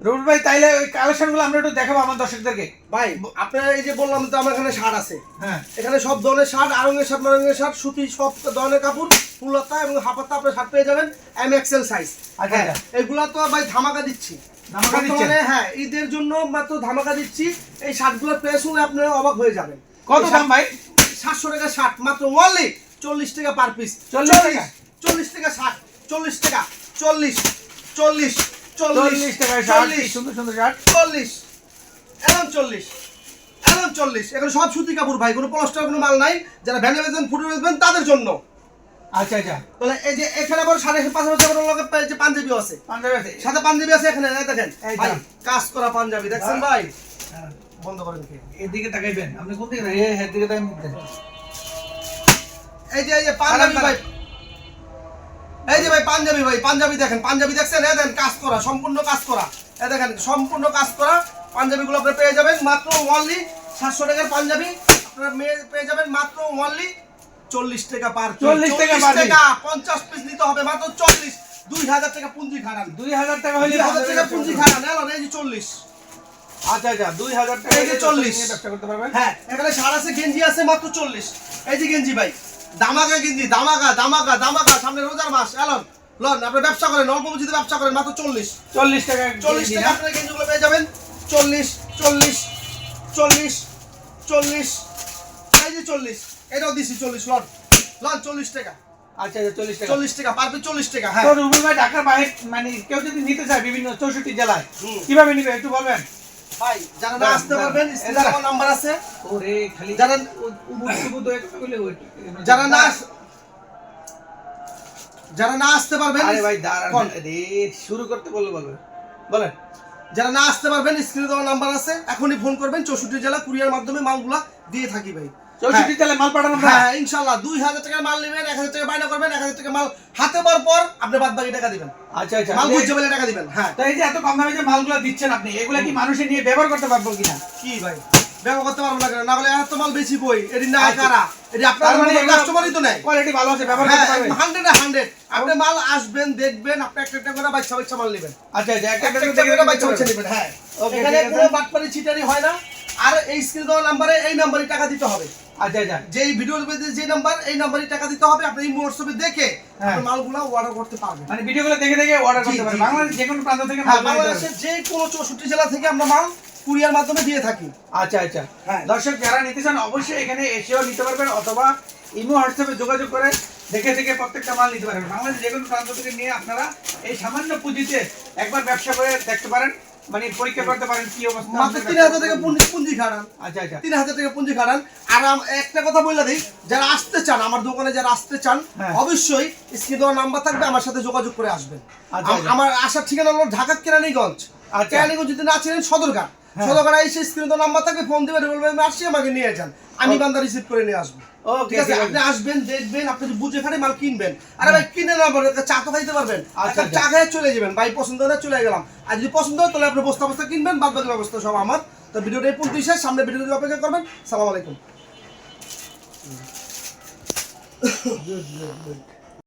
রুবেল ভাই তাইলে ওই কালেকশনগুলো আমরা একটু দেখাবো আমার দর্শকদেরকে। ভাই আপনার এই যে বললাম তো আমার এখানে শার্ট আছে। হ্যাঁ। এখানে সব ধরনের শার্ট আরঙের শার্ট মারঙের শার্ট সুতি সব ধরনের কাপড় ফুলতা এবং হাফাতা আপনার শার্ট পেয়ে যাবেন এম এক্সেল সাইজ আচ্ছা, হ্যাঁ আচ্ছা। এগুলা তো ভাই ধামাকা দিচ্ছি। ধামাকা? বর্তমানে হ্যাঁ ঈদের জন্য মাত্র ধামাকা দিচ্ছি। এই শার্টগুলোর প্রাইস শুনে আপনারা অবাক হয়ে যাবেন। কত দাম ভাই? সাতশো টাকা শার্ট মাত্র ওনলি চল্লিশ টাকা পার পিস 40 টাকা? চল্লিশ টাকা শার্ট চল্লিশ টাকা চল্লিশ চল্লিশ। চল্লিশ চল্লিশ টাকায় চল্লিশ। সুন্দর সুন্দর শার্ট? চল্লিশ এখন চল্লিশ এখন চল্লিশ। এখন সব সুতি কাপড় ভাই কোনো পলস্টার কোনো মাল নাই। যারা ভ্যানে বেচবেন ফুটে বেচবেন তাদের জন্য। আচ্ছা আচ্ছা। তাহলে এই যে এখানে আবার সাড়ে পাঁচ হাজার লোকের যে পাঞ্জাবিও আছে। পাঞ্জাবি আছে। সাথে পাঞ্জাবি আছে এখানে দেখেন। ভাই কাজ করা পাঞ্জাবি দেখছেন। ভাই? বন্ধ করেন এদিকে তাকাইবেন। আপনি কোন দিকে? এই দিকে তাকাইবেন। এই যে এই যে পাঞ্জাবি ভাই এই যে ভাই পাঞ্জাবি ভাই পাঞ্জাবি দেখেন পাঞ্জাবি দেখছেন? এই দেখেন কাজ করা সম্পূর্ণ কাজ করা। এই দেখেন সম্পূর্ণ কাজ করা। পাঞ্জাবিগুলো আপনি পেয়ে যাবেন মাত্র ওনলি সাতশো টাকার পাঞ্জাবি। আপনারা মেয়ে পেয়ে যাবেন মাত্র ওনলি চল্লিশ টাকা পার 40 টাকা টাকা পঞ্চাশ পিস নিতে হবে মাত্র চল্লিশ। দুই হাজার টাকা পুঁজি খাটান দুই হাজার টাকা হলে হাজার টাকা পুঁজি খাটান এলো এই যে চল্লিশ। আচ্ছা আচ্ছা দুই হাজার টাকা এই যে হলে 40 ব্যবসা করতে পারবেন? হ্যাঁ এখানে সার আছে গেঞ্জি আছে মাত্র চল্লিশ। এই যে গেঞ্জি ভাই। দামাকা গেঞ্জি দামাকা দামাকা দামাকা সামনে রোজার মাস এলন লন আপনি ব্যবসা করেন অল্প পুঁজিতে ব্যবসা করেন মাত্র চল্লিশ। চল্লিশ টাকা চল্লিশ কেজি টাকা আপনার গেঞ্জিগুলো পেয়ে যাবেন। চল্লিশ চল্লিশ চল্লিশ চল্লিশ। এই যে চল্লিশ এটাও দিছি চল্লিশ লন। লন চল্লিশ টাকা। আচ্ছা আচ্ছা চল্লিশ টাকা। চল্লিশ টাকা পারবে চল্লিশ টাকা হ্যাঁ। ভাই ঢাকার বাইরে মানে কেউ যদি নিতে চায় বিভিন্ন চৌষট্টি জেলায় কীভাবে নিবে একটু বলবেন? ভাই যারা না আসতে পারবেন স্ক্রিনে নাম্বার আছে। ওরে খালি যারা- উবুদ উবুদ কথা বলে ওই- যারা না যারা না আসতে পারবেন আরে ভাই দাঁড়ান রে শুরু করতে বলব বলবে বলেন। যারা না আসতে পারবেন স্ক্রিনে দেওয়া নাম্বার আছে এখনই ফোন করবেন চৌষট্টি জেলা কুরিয়ার মাধ্যমে মালগুলা দিয়ে থাকি ভাই। চৌষট্টি জেলায় মাল পাঠানো হ্যাঁ হ্যাঁ, ইনশাল্লাহ দুই হাজার টাকার মাল নেবেন এক হাজার টাকা বায়না করবেন এক হাজার টাকা মাল হাতে পাওয়ার পর আপনি বাদ বাকি টাকা দিবেন। আচ্ছা আচ্ছা। মাল বুঝতে পেলে টাকা দিবেন হ্যাঁ। তো এই যে এত কম দামে যে মালগুলো দিচ্ছেন আপনি এগুলা কি মানুষে নিয়ে ব্যবহার করতে পারব কিনা? কি ভাই? ব্যবহার করতে পারব না কেন? না হলে এত মাল বেশি বই। এটি না আচ্ছা। কারা? এটি আপনার মানে কাস্টমারই তো নেয় কোয়ালিটি ভালো আছে ব্যবহার হ্যাঁ করতে পারবে হান্ড্রেড হান্ড্রেড আপনি মাল আসবেন দেখবেন আপনি একটা একটা করে বাচ্চা বাচ্চা মাল নেবেন। আচ্ছা আচ্ছা একটা একটা করে বাচ্চা বাচ্চা নেবেন হ্যাঁ। এখানে কোনো বাটপারি চিটারি হয় না। আর এই স্ক্রিন দেওয়া নাম্বারে এই নাম্বারে টাকা দিতে হবে। আচ্ছা আচ্ছা। যে ভিডিওর মধ্যে যে নাম্বার এই নাম্বারে টাকা দিতে হবে আপনি এই হোয়াটসঅ্যাপে দেখে হ্যাঁ। আপনি মালগুলো অর্ডার করতে পারবেন। মানে ভিডিওগুলো দেখে দেখে অর্ডার করতে পারে বাংলাদেশ যে কোনো প্রান্ত থেকে মাল হ্যাঁ নিতে পারবে। বাংলাদেশের যে কোনো চৌষট্টি জেলা থেকে আমরা মাল কুরিয়ার মাধ্যমে দিয়ে থাকি। আচ্ছা আচ্ছা। হ্যাঁ। দর্শক যারা নিতে চান অবশ্যই এখানে এসেও নিতে পারবেন অথবা ইমো হোয়াটসঅ্যাপে যোগাযোগ করে দেখে দেখে প্রত্যেকটা মাল নিতে পারবেন। বাংলাদেশ যে কোনো প্রান্ত থেকে নিয়ে আপনারা এই সামান্য পুঁজিতে একবার ব্যবসা করে দেখতে পারেন। মানে পরীক্ষা করতে পারেন কি অবস্থা? মাত্র তিন হাজার টাকা পুঁজি পুঁজি খাটান আচ্ছা আচ্ছা। তিন হাজার টাকা পুঁজি খাটান আর একটা কথা বলে দিই যারা আসতে চান আমার দোকানে যারা আসতে চান হ্যাঁ। অবশ্যই স্ক্রিন দেওয়া নাম্বার থাকবে আমার সাথে যোগাযোগ করে আসবেন। আচ্ছা, আচ্ছা। আমার আসার ঠিকানা হলো ঢাকা কেরানীগঞ্জ। আর কেরানীগঞ্জ যদি না ছিলেন সদরঘাট। এসে স্ক্রিন দেওয়া নাম্বার থাকবে ফোন দিবে আসছি আমাকে নিয়ে যান। আমি বান্দা রিসিভ করে নিয়ে আসব। ঠিক আছে? আপনি আসবেন দেখবেন আপনি বুঝে মাল কিনবেন। আরে ভাই কিনে না বলে চা তো খাইতে পারবেন। আচ্ছা, আচ্ছা। চা খেয়ে চলে যাবেন। ভাই পছন্দ হলে চলে গেলাম। আর যদি পছন্দ হয় তাহলে আপনি বস্তা বস্তা কিনবেন বাদ বাকি ব্যবস্থা সব আমার। তো ভিডিওটা এই পর্যন্ত শেষ। সামনে অপেক্ষা করবেন সালাম আলাইকুম।